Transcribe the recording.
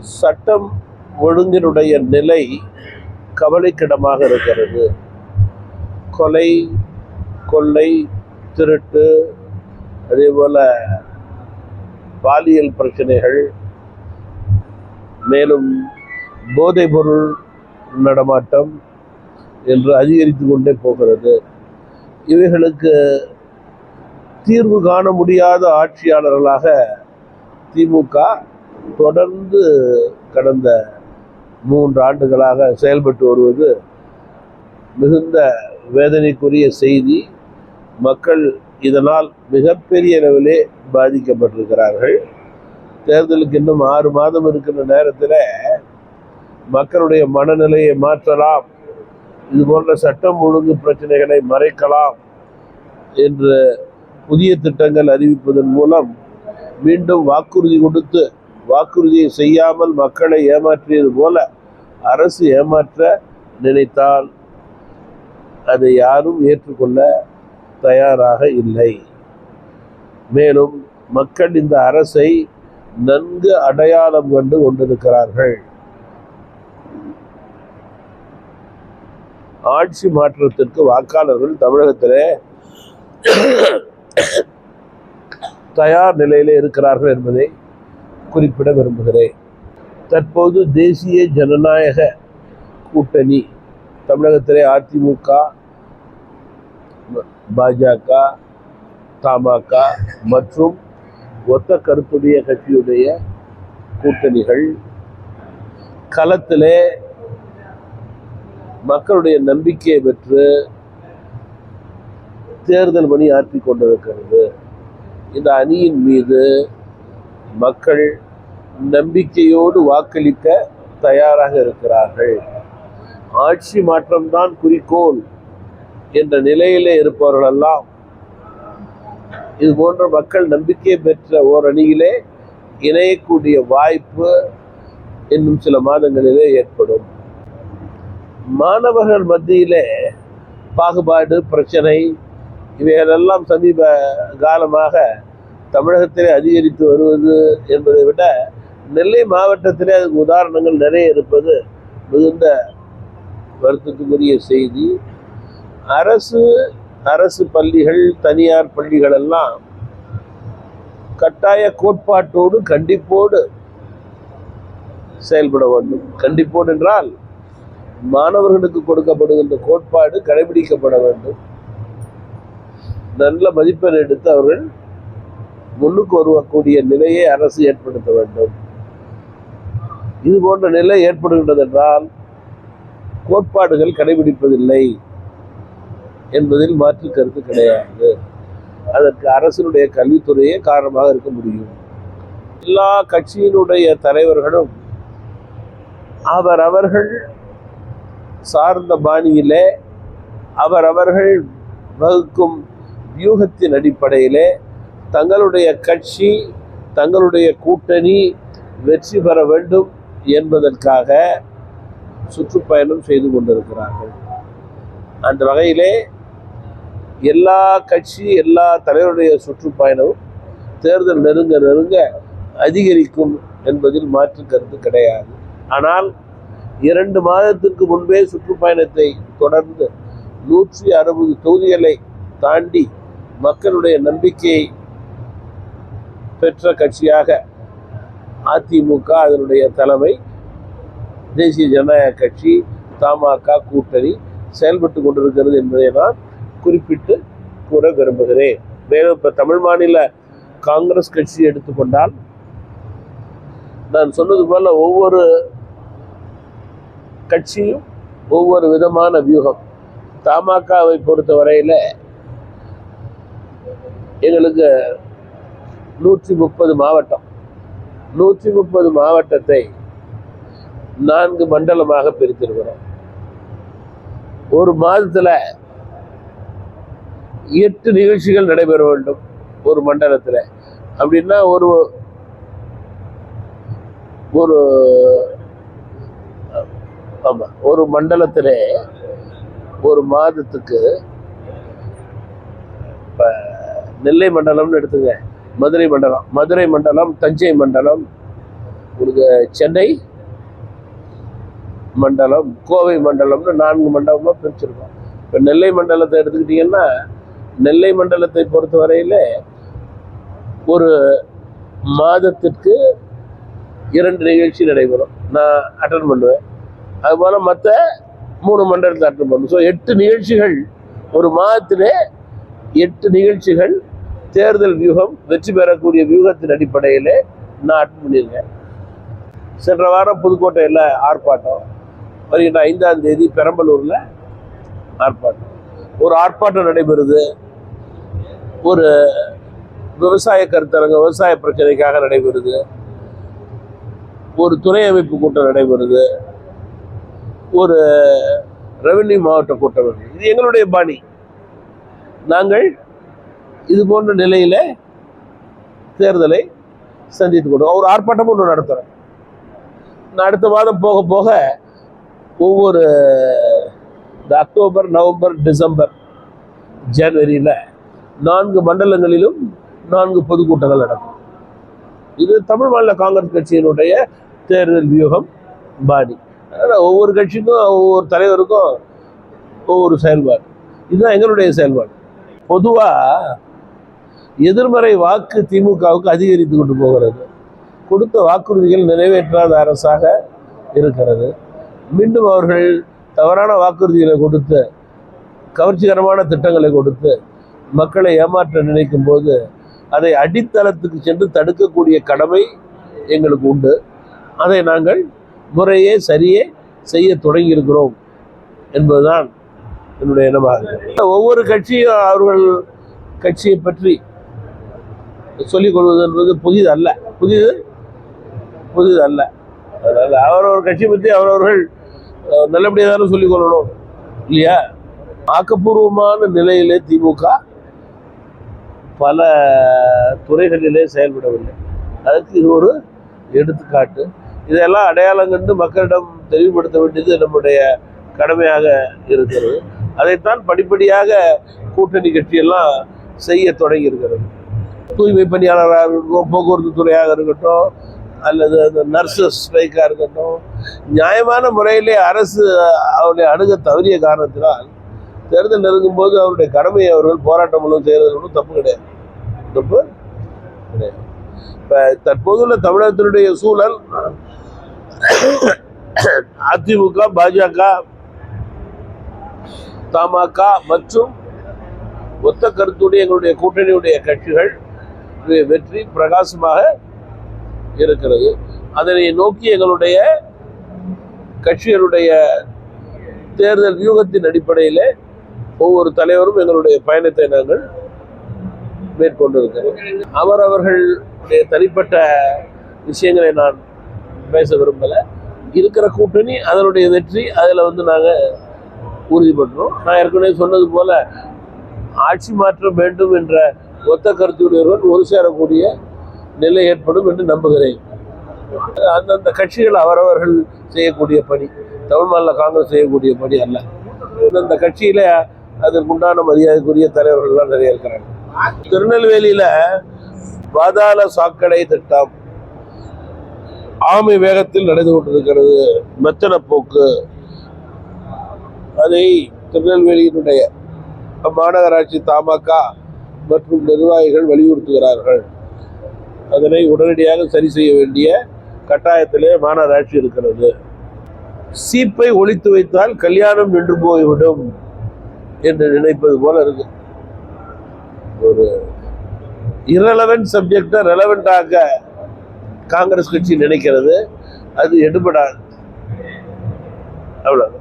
சட்டம் ஒழுங்கினுடைய நிலை கவலைக்கிடமாக இருக்கிறது. கொலை கொள்ளை திருட்டு அதே போல் பாலியல் பிரச்சனைகள் மேலும் போதைப்பொருள் நடமாட்டம் என்று அதிகரித்து கொண்டே போகிறது. இவைகளுக்கு தீர்வு காண முடியாத ஆட்சியாளர்களாக திமுக தொடர்ந்து கடந்த மூன்று ஆண்டுகளாக செயல்பட்டு வருவது மிகுந்த வேதனைக்குரிய செய்தி. மக்கள் இதனால் மிகப்பெரிய அளவிலே பாதிக்கப்பட்டிருக்கிறார்கள். தேர்தலுக்கு இன்னும் ஆறு மாதம் இருக்கின்ற நேரத்தில் மக்களுடைய மனநிலையை மாற்றலாம். இது போன்ற சட்டம் ஒழுங்கு பிரச்சனைகளை மறைக்கலாம் என்று புதிய திட்டங்கள் அறிவிப்பதன் மூலம் மீண்டும் வாக்குறுதி கொடுத்து வாக்குறுதியை செய்யாமல் மக்களை ஏமாற்றியது போல அரசு ஏமாற்ற நினைத்தால் அதை யாரும் ஏற்றுக்கொள்ள தயாராக இல்லை. மேலும் மக்கள் இந்த அரசை நன்கு அடையாளம் கண்டு கொண்டிருக்கிறார்கள். ஆட்சி மாற்றத்திற்கு வாக்காளர்கள் தமிழகத்திலே தயார் நிலையிலே இருக்கிறார்கள் என்பதை குறிப்பிட விரும்புகிறேன். தற்போது தேசிய ஜனநாயக கூட்டணி தமிழகத்திலே அதிமுக பாஜக தமாக மற்றும் ஒத்த கருத்துடைய கட்சியுடைய கூட்டணிகள் களத்திலே மக்களுடைய நம்பிக்கையை பெற்று தேர்தல் பணி ஆற்றி கொண்டிருக்கிறது. இந்த அணியின் மீது மக்கள் நம்பிக்கையோடு வாக்களிக்க தயாராக இருக்கிறார்கள். ஆட்சி மாற்றம்தான் குறிக்கோள் என்ற நிலையிலே இருப்பவர்களெல்லாம் இது போன்ற மக்கள் நம்பிக்கை பெற்ற ஓர் அணியிலே இணையக்கூடிய வாய்ப்பு இன்னும் சில மாதங்களிலே ஏற்படும். மாணவர்கள் மத்தியிலே பாகுபாடு பிரச்சனை இவைகளெல்லாம் சமீப காலமாக தமிழகத்திலே அதிகரித்து வருவது என்பதை விட நெல்லை மாவட்டத்திலே அதுக்கு உதாரணங்கள் நிறைய இருப்பது மிகுந்த வருத்தத்துக்குரிய செய்தி. அரசு அரசு பள்ளிகள் தனியார் பள்ளிகள் எல்லாம் கட்டாய கோட்பாட்டோடு கண்டிப்போடு செயல்பட வேண்டும். கண்டிப்போடு என்றால் மாணவர்களுக்கு கொடுக்கப்படுகின்ற கோட்பாடு கடைபிடிக்கப்பட வேண்டும். நல்ல மதிப்பெண் எடுத்து அவர்கள் முன்னுக்கு வருவக்கூடிய நிலையை அரசு ஏற்படுத்த வேண்டும். இது போன்ற நிலை ஏற்படுகின்றது என்றால் கோட்பாடுகள் கடைபிடிப்பதில்லை என்பதில் மாற்று கருத்து கிடையாது. அதற்கு அரசினுடைய கல்வித்துறையே காரணமாக இருக்க முடியும். எல்லா கட்சியினுடைய தலைவர்களும் அவர் அவர்கள் சார்ந்த பாணியிலே அவர் அவர்கள் வகுக்கும் வியூகத்தின் அடிப்படையிலே தங்களுடைய கட்சி தங்களுடைய கூட்டணி வெற்றி பெற வேண்டும் என்பதற்காக சுற்றுப்பயணம் செய்து கொண்டிருக்கிறார்கள். அந்த வகையிலே எல்லா கட்சி எல்லா தலைவருடைய சுற்றுப்பயணமும் தேர்தல் நெருங்க நெருங்க அதிகரிக்கும் என்பதில் மாற்று கருத்து கிடையாது. ஆனால் இரண்டு மாதத்திற்கு முன்பே சுற்றுப்பயணத்தை தொடர்ந்து நூற்றி அறுபது தொகுதிகளை தாண்டி மக்களுடைய நம்பிக்கையை பெற்ற கட்சியாக அதிமுக அதனுடைய தலைமை தேசிய ஜனநாயக கட்சி தமாக கூட்டணி செயல்பட்டு கொண்டிருக்கிறது என்பதை நான் குறிப்பிட்டு கூற விரும்புகிறேன். மேலும் இப்போ தமிழ் மாநில காங்கிரஸ் கட்சி எடுத்துக்கொண்டால் நான் சொன்னது போல ஒவ்வொரு கட்சியும் ஒவ்வொரு விதமான வியூகம். தமாகாவை பொறுத்த வரையில் எங்களுக்கு நூற்றி முப்பது மாவட்டம். நூற்றி முப்பது மாவட்டத்தை நான்கு மண்டலமாக பிரித்திருக்கிறோம். ஒரு மாதத்தில் எட்டு நிகழ்ச்சிகள் நடைபெற வேண்டும் ஒரு மண்டலத்தில். அப்படின்னா ஒரு ஒரு ஆமாம் ஒரு மண்டலத்தில் ஒரு மாதத்துக்கு இப்போ நெல்லை மண்டலம்னு எடுத்துங்க மதுரை மண்டலம் மதுரை மண்டலம் தஞ்சை மண்டலம் உங்களுக்கு சென்னை மண்டலம் கோவை மண்டலம்னு நான்கு மண்டலமாக பிரிச்சிருக்கோம். இப்போ நெல்லை மண்டலத்தை எடுத்துக்கிட்டிங்கன்னா நெல்லை மண்டலத்தை பொறுத்தவரையில் ஒரு மாதத்திற்கு இரண்டு நிகழ்ச்சி நடைபெறும். நான் அட்டன் பண்ணுவேன். அதுபோல் மற்ற மூணு மண்டலத்தை அட்டன் பண்ணுவேன். ஸோ எட்டு நிகழ்ச்சிகள் ஒரு மாதத்திலே எட்டு நிகழ்ச்சிகள் தேர்தல் வியூகம் வெற்றி பெறக்கூடிய வியூகத்தின் அடிப்படையிலே நான் அட்டன் பண்ணியிருக்கேன். சென்ற வாரம் புதுக்கோட்டையில் ஆர்ப்பாட்டம் வருகின்ற ஐந்தாம் தேதி பெரம்பலூரில் ஆர்ப்பாட்டம். ஒரு ஆர்ப்பாட்டம் நடைபெறுது. ஒரு விவசாய கருத்தரங்க விவசாய பிரச்சனைக்காக நடைபெறுது. ஒரு துணை அமைப்பு கூட்டம் நடைபெறுது. ஒரு ரெவென்யூ மாவட்ட கூட்டம் இது எங்களுடைய பாணி. நாங்கள் இது போன்ற நிலையில் தேர்தலை சந்தித்து கொடுக்கும் ஒரு ஆர்ப்பாட்டமும் ஒன்று நடத்துகிறோம் நான் அடுத்த மாதம் போக போக ஒவ்வொரு இந்த அக்டோபர் நவம்பர் டிசம்பர் ஜனவரியில் நான்கு மண்டலங்களிலும் நான்கு பொதுக்கூட்டங்கள் நடக்கும். இது தமிழ் மாநில காங்கிரஸ் கட்சியினுடைய தேர்தல் வியூகம் பாணி. அதனால் ஒவ்வொரு கட்சிக்கும் ஒவ்வொரு தலைவருக்கும் ஒவ்வொரு செயல்பாடு. இதுதான் எங்களுடைய செயல்பாடு. பொதுவாக எதிர்மறை வாக்கு திமுகவுக்கு அதிகரித்து கொண்டு போகிறது. கொடுத்த வாக்குறுதிகள் நிறைவேற்றாத அரசாக இருக்கிறது. மீண்டும் அவர்கள் தவறான வாக்குறுதிகளை கொடுத்து கவர்ச்சிகரமான திட்டங்களை கொடுத்து மக்களை ஏமாற்ற நினைக்கும் போது அதை அடித்தளத்துக்கு சென்று தடுக்கக்கூடிய கடமை எங்களுக்கு உண்டு. அதை நாங்கள் முறையே சரியே செய்ய தொடங்கியிருக்கிறோம் என்பதுதான் என்னுடைய எண்ணமாக ஒவ்வொரு கட்சியும் அவர்கள் கட்சியை பற்றி சொல்லிக் கொள்வது என்பது புதிது? அல்ல புதிது புதிது அல்ல அதனால் அவரவர் கட்சி பற்றி அவரவர்கள் நல்லபடியாக தானே சொல்லிக் கொள்ளணும். இல்லையா? ஆக்கப்பூர்வமான நிலையிலே திமுக பல துறைகளிலே செயல்படவில்லை. அதுக்கு இது ஒரு எடுத்துக்காட்டு. இதெல்லாம் அடையாளம் கண்டு மக்களிடம் தெளிவுபடுத்த வேண்டியது நம்முடைய கடமையாக இருக்கிறது. அதைத்தான் படிப்படியாக கூட்டணி கட்சியெல்லாம் செய்ய தொடங்கி இருக்கிறது. தூய்மை பணியாளராக இருக்கட்டும் போக்குவரத்து துறையாக இருக்கட்டும் அல்லது அந்த நர்சஸ் ஸ்ட்ரைக்காக இருக்கட்டும் நியாயமான முறையிலே அரசு அவருடைய அணுக தவறிய காரணத்தினால் தேர்தல் நெருங்கும்போது அவருடைய கடமையை அவர்கள் போராட்டம் மூலம் செய்கிறது ஒன்றும் தப்பு கிடையாது. தப்பு கிடையாது. இப்போ தற்போதுள்ள தமிழகத்தினுடைய சூழல் அதிமுக பாஜக தமாக மற்றும் ஒத்த கருத்துடைய எங்களுடைய கூட்டணியுடைய கட்சிகள் வெற்றி பிரகாசமாக இருக்கிறது. அதனை நோக்கி எங்களுடைய கட்சிகளுடைய தேர்தல் வியூகத்தின் அடிப்படையில் ஒவ்வொரு தலைவரும் எங்களுடைய பயணத்தை நாங்கள் மேற்கொண்டிருக்கிறோம். அவரவர்களுடைய தனிப்பட்ட விஷயங்களை நான் பேச விரும்பலை. இருக்கிற கூட்டணி அதனுடைய வெற்றி அதில் வந்து நாங்கள் உறுதிப்படுறோம். நான் ஏற்கனவே சொன்னது போல ஆட்சி மாற்றம் வேண்டும் என்ற ஒத்த கருத்துடையவர்கள் ஒரு சேரக்கூடிய நிலை ஏற்படும் என்று நம்புகிறேன். அந்தந்த கட்சிகள் அவரவர்கள் செய்யக்கூடிய பணி தமிழ் மாநில காங்கிரஸ் செய்யக்கூடிய பணி அல்ல. அந்தந்த கட்சியில அதற்குண்டான மரியாதைக்குரிய தலைவர்கள்லாம் நிறைய இருக்கிறாங்க. திருநெல்வேலியில பாதாள சாக்கடை திட்டம் ஆமை வேகத்தில் நடந்து கொண்டிருக்கிறது. மெத்தன போக்கு. அதை திருநெல்வேலியினுடைய மாநகராட்சி தமாக மற்றும் நிர்வாகிகள் வலியுறுத்துகிறார்கள். அதனை உடனடியாக சரி செய்ய வேண்டிய கட்டாயத்திலே மாநகராட்சி இருக்கிறது. சீப்பை ஒழித்து வைத்தால் கல்யாணம் நின்று போய்விடும் என்று நினைப்பது போல இருக்கு. ஒரு இரலவென்ட் சப்ஜெக்டை ரெலவெண்டாக காங்கிரஸ் கட்சி நினைக்கிறது. அது எடுபடாது. அவ்வளவு